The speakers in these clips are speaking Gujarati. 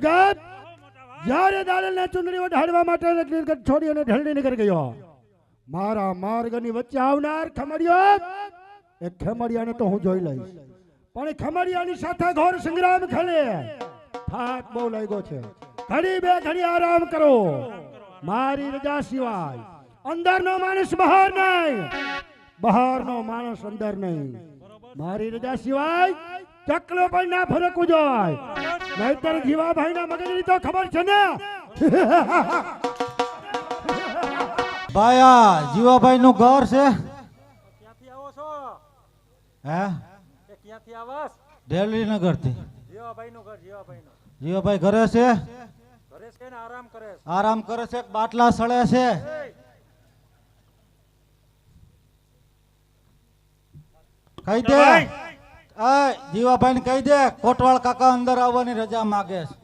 જીગા જ્યારે દાડલને ચુંદડી વઢાડવા માટે છોડી અને ઢળની નીકળી ગયો. મારા માર્ગની વચ્ચે આવનાર ખમડિયો એ ખમડિયાને તો હું જોઈ લઈશ. પણ ખમડિયાની સાથે ઘોર સંગ્રામ ખેલે. થાક બહુ લાગ્યો છે. ઘડી બે ઘડી આરામ કરો. મારી રજા સિવાય અંદરનો માણસ બહાર નહીં. બહારનો માણસ અંદર નહીં. મારી રજા સિવાય ચકલો પણ ના ફરકવું જોઈએ. નહીતર જીવાભાઈ ના મગજની તો ખબર છે ને. ભાઈ આ જીવાભાઈ નું ઘર છે? ક્યાંથી આવો છો? હે? એ ક્યાંથી આવસ? ડેલી નગરથી જીવાભાઈ નું ઘર જીવાભાઈ નું જીવાભાઈ ઘરે છે? ઘરે છે ને આરામ કરે છે? આરામ કરે છે બાટલા સળે છે. કહી દે. જીવાભાઈ કહી દે કોટવાળ કાકા અંદર આવવાની રજા માગે છે.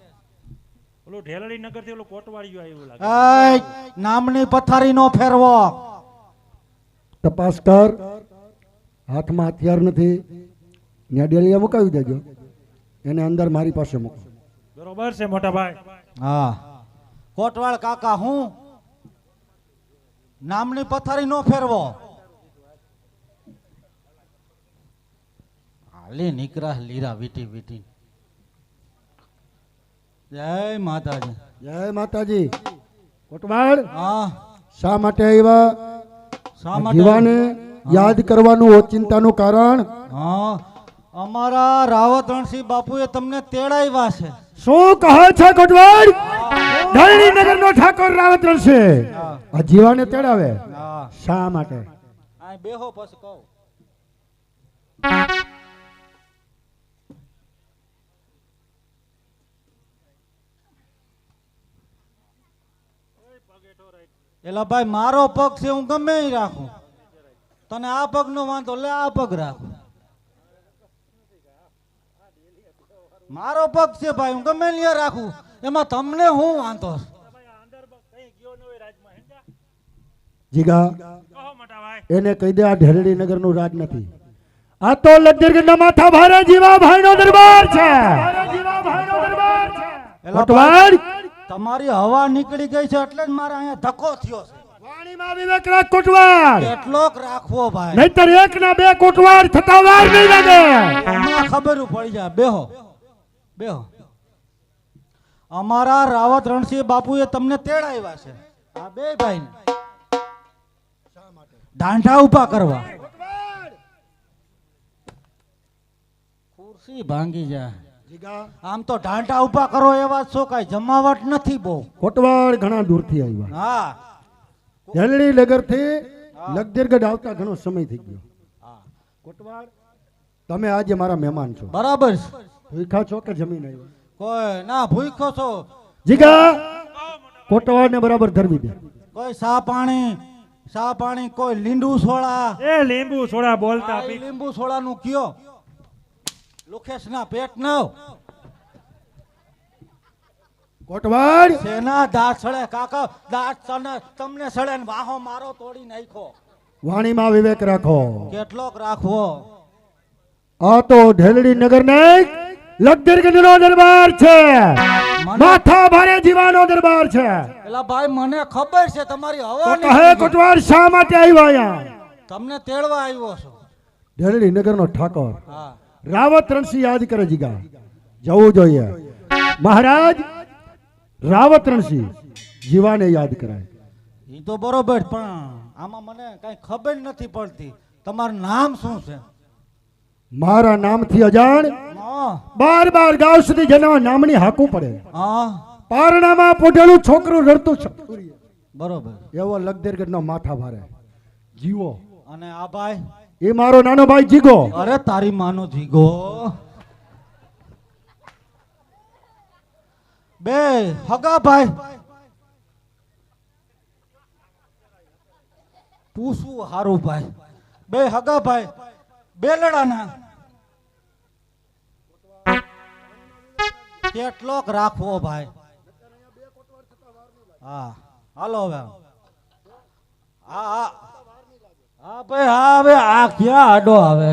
ઓલું ઢેલડી નગરથી ઓલું કોટવાળિયું આવ્યું લાગે નામની પથારી નો ફેરવો. તપાસ કર. હાથમાં હથિયાર નથી. ત્યાં ડેલિયા મુકાવી દેજો. એને અંદર મારી પાસે મૂકો. બરોબર છે મોટા ભાઈ. હા. કોટવાળ કાકા હું? નામની પથારી નો ફેરવો. હાલી નીકળા લીરા વીટી વીટી. જય માતાજી. જય માતાજી. કોટવાડ હા. શા માટે આવ્યા? શા માટે? જીવાને યાદ કરવાનું ઓચિંતાનું કારણ? હા. અમારા રાવત રણસિંહ બાપુએ તમને તેડાવ્યા છે. શું કહે છે કોટવાડ ધરણી નગરનો ઠાકોર રાવત રણસિંહ આ જીવાને તેડાવે? શા માટે? આ બેહો પછી કહું. એલા ભાઈ મારો પગ છે હું ગમે રાખું. તને આ પગ નો વાંધો લે આ પગ રાખું. મારો પગ છે ભાઈ હું ગમે ત્યાં રાખું. એમાં તમને હું વાંધો? છે? કઈ ગયો ન હોય રાજમાં હેંચા? જીગા કહો મોટા ભાઈ. એને કહી દે આ ઢેરડી નગરનું રાજ નથી. આ તો લગદીર્ઘના માથા ભારે જીવાભાઈ નો દરબાર છે. એલા કોટવાળ તમારી હવા નીકળી ગઈ છે એટલે જ મારે અહીંયા ધક્કો થયો છે. વાણીમાં વિવેક રાખ કોટવાળ કેટલોક રાખવો ભાઈ. નહીતર એક ના બે કોટવાળ થતા વાર નહીં લાગે. હમણાં ખબર પડી જાય. બેહો. બેહો. અમારા રાવત રણસિંહ બાપુએ તમને તેડાવ્યા છે. આ બે ભાઈ દાંઢા ઊભા કરવા. ખુરશી ભાંગી જાય. આમ તો ઢાંઢા ઊભા કરો એવા છો કઈ જમાવટ નથી બહુ. કોટવાડ ઘણા દૂરથી આવ્યા. હા. હેલડી નગરથી લગદીર્ઘ આવતા ઘણો સમય થઈ ગયો. હા. કોટવાળ તમે આજે મારા મહેમાન છો. બરાબર ભૂખા છો કે જમીન આવ્યો? કોઈ ના ભૂખો છો. જીગા કોટવાડ ને બરાબર ધરવી દે. કોઈ સા પાણી સા પાણી કોઈ લીંડુ સોળા એ લીંબુ સોડા બોલતા લીંબુ સોડા નું કયો. લુખેશ ના પેટ નવ. કોટવાડ! સેના દાંત સળે? કાકા દાંત સને તમને સળે ને વાહો મારો તોડી નાખો વાણીમાં વિવેક રાખો. કેટલોક રાખવો. આ તો ઢેલડી નગર ને લગદીર્ઘ નો દરબાર છે. માથા ભારે જીવાનો દરબાર છે. એલા ભાઈ મને ખબર છે તમારી હવા કહે કોટવાડ શા માટે આવ્યા અહીંયા? તમને તેડવા આવ્યો છો. ઢેલડી નગર નો ઠાકોર. હા. રાવત રણસિંહ યાદ કરે જીગા જવું જોઈએ. મહારાજ રાવત રણસિંહ જીવાને યાદ કરાય. એ તો બરોબર પણ આમાં મને કઈ ખબર નથી પડતી. તમારું નામ શું છે? મારા નામથી અજાણ હા. બાર બાર ગાંવ સુધી જેના નામની હાકું પડે. પારણામાં પોઢેલું છોકરું રડતું છે. બરોબર. એવો લગદેરગઢ નો માથા ભારે. જીવો. અને આ ભાઈ? એ મારો નાનો ભાઈ જીગો. અરે તારી માનો જીગો. બે, હગા ભાઈ. પૂછવું હારું ભાઈ. બે, હગા ભાઈ. બે લડાના. કેટલોક રાખવો ભાઈ. હા, હાલો હવે. હા હા. હા ભાઈ હા હવે આ ક્યાં આડો આવે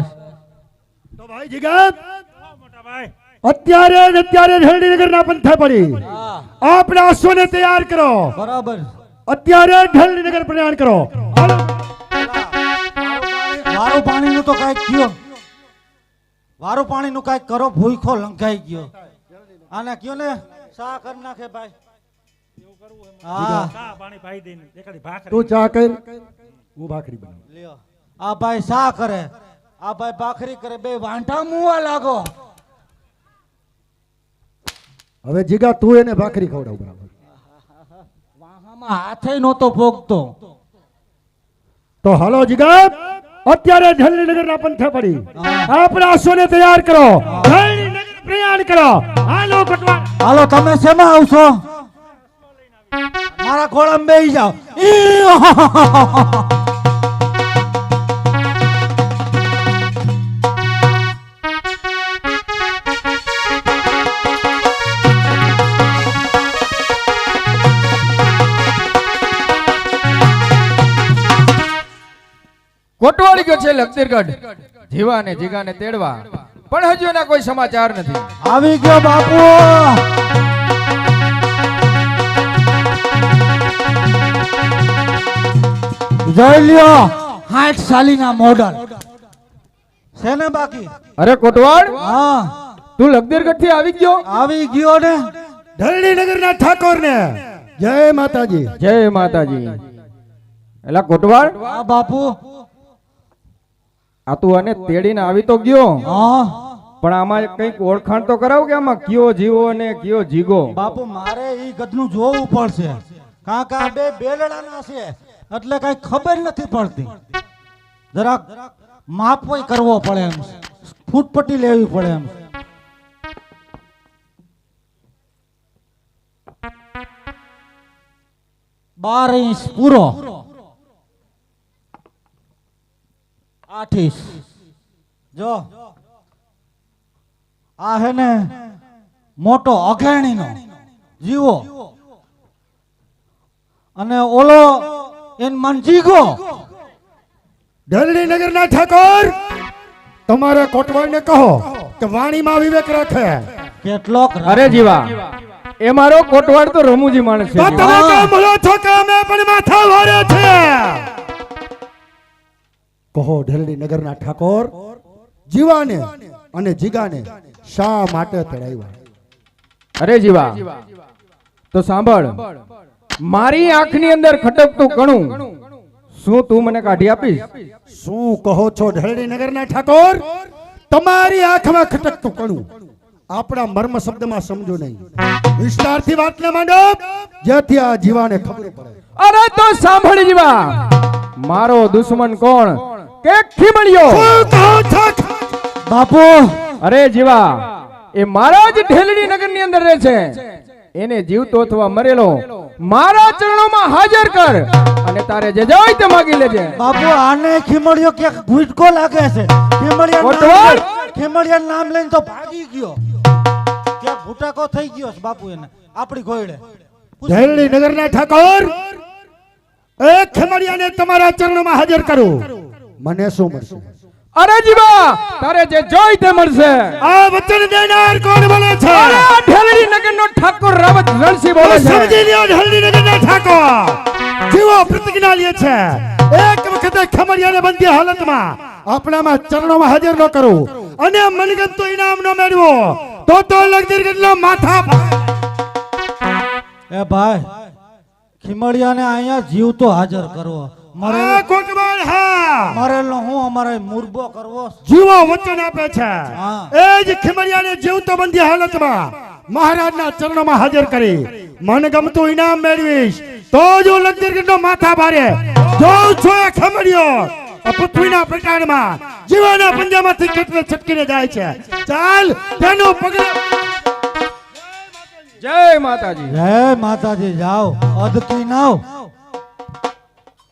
તો ભાઈ જીગત મોટા ભાઈ અત્યારે જ અત્યારે ના પંથે પડી. હા. આપણા અશ્વને તૈયાર કરો. બરાબર. અત્યારે જ પ્રયાણ કરો. હાલો. પાણી નું તો કાંઈક કયો વારું પાણીનું કાંઈક કરો ભૂખો લંકાઈ ગયો. આને કયો ને? સા કરી નાખે ભાઈ. હા. ચા પાણી ભાઈ દઈને. દેખાડી ભાખરી. તું ચા કર. હું ભાખરી બનાવું. લ્યો. આ ભાઈ શા કરે? આ ભાઈ ભાખરી કરે. બે વાંઢા મુવા લાગો. હવે જીગા તું એને ભાખરી ખવડાવ બરાબર. વાહામાં હાથે નહોતો ભોગતો. તો હલો જીગા અત્યારે ઢલનગરના પંથે પડી. આપણા સોને તૈયાર કરો. પ્રયાણ કરો. હાલો કટવા હાલો તમે શેમાં આવશો? મારા ઘોડામાં બેસી જાઓ. ઈ! ગયો છે લખતીરગઢ. જીવા ને જીગાને તેડવા. પણ હજુ એના કોઈ સમાચાર નથી. આવી ગયો બાપુ. જોઈ લ્યો હાથ સાલીના મોડલ છે ને બાકી? અરે કોટવાડ? હા. તું લખદીરગઢથી આવી ગયો? આવી ગયો ને. ઢલડીનગરના ઠાકોરને. જય માતાજી. જય માતાજી. એલા કોટવાડ? હા બાપુ. આ તું આને તેડીને આવી તો ગયો. હા. પણ આમાં કંઈક ઓળખાણ તો કરાવ કે આમાં કયો જીવો અને કયો જીગો? બાપુ મારે ઈ ગધનું જોવું પડશે. કારણ કે બે બેલડાના છે. એટલે કઈ ખબર નથી પડતી. જરાક માપોય કરવો પડે એમ. ફૂટપટ્ટી લેવી પડે એમ. બાર ઇંચ પૂરો. આઠ ઇંચ જો. આ હે ને મોટો અઘેણીનો. જીવો. અને ઓલો એન મન જીગો ઢલડીનગરના ઠાકોર તમારા કોટવાળને કહો કે વાણીમાં વિવેક રાખે. કેટલોક અરે જીવા એ મારો કોટવાળ તો રમૂજી માણસ છે તમે કામ છો કે અમે પણ માથા વારે છે? કહો ઢલડીનગરના ઠાકોર જીવાને અને જીગાને શા માટે તળાવ્યા અરે જીવા તો સાંભળ મારી આંખની અંદર ખટકતું કણું શું તું મને કાઢી આપીશ? શું કહો છો ઢલડીનગરના ઠાકોર? તમારી આંખમાં ખટકતું કણું આપણા મર્મ શબ્દમાં સમજો નહીં. વિસ્તારથી વાતને માંડો જેથી આ જીવાને ખબર પડે. અરે તો સાંભળ જીવા મારો દુશ્મન કોણ? કે ખીમણિયો શું કહો છો બાપુ અરે જીવા એ મારા જ ઢેલડી નગરની અંદર રહે છે. એને જીવતો અથવા મરેલો. મારા ચરણોમાં હાજર કર અને તારે જે જાય તે માગી લેજે. બાપુ આને ખીમડિયો કે ભૂટકો લાગે છે? ખીમડિયા ખીમડિયા નામ લઈને તો ભાગી ગયો. કે ભૂટાકો થઈ ગયો છે બાપુ એને આપણી ઘોડે ઢેલડીનગરના ઠાકોર એ ખેમડિયાને તમારા ચરણોમાં હાજર કરું. મને શું મળશે? અરે જીવા તારે જે જોઈ તે મળશે. આ વચન દેનાર કોણ બોલે છે? ઢેલડી નગરનો ઠાકોર રાવત રણસી બોલે છે. સમજી લ્યો ઢેલડીનગરના ઠાકોર. જીવો પ્રતિજ્ઞા લે છે એક વખતે ખમરિયાને બંધી હાલતમાં આપણામાં ચરણોમાં હાજર ન કરું. અને મનગમતું ઇનામ ન મેળવો. તો તો લગદીરગઢના માથા એ ભાઈ ખીમડિયાને અહીંયા જીવતો હાજર કરવો મરે કોટવાલ હા. મરેલો હું અમારે મુરબો કરવો જીવો વચન આપે છે. એ જ ખીમડિયાને જીવતો બંધી હાલતમાં મહારાજના ચરણોમાં હાજર કરી. મન ગમતું ઇનામ મેળવીશ. તો જો લગદીરગઢનો માથા ભારે. જોઉં છું એ ખમડિયો પૃથ્વીના પ્રકારમાં જીવાના પંજામાંથી કેટલે છટકીને જાય છે. ચાલ તેનો પગલે જય માતાજી. જય માતાજી જાઓ અદકી નાવ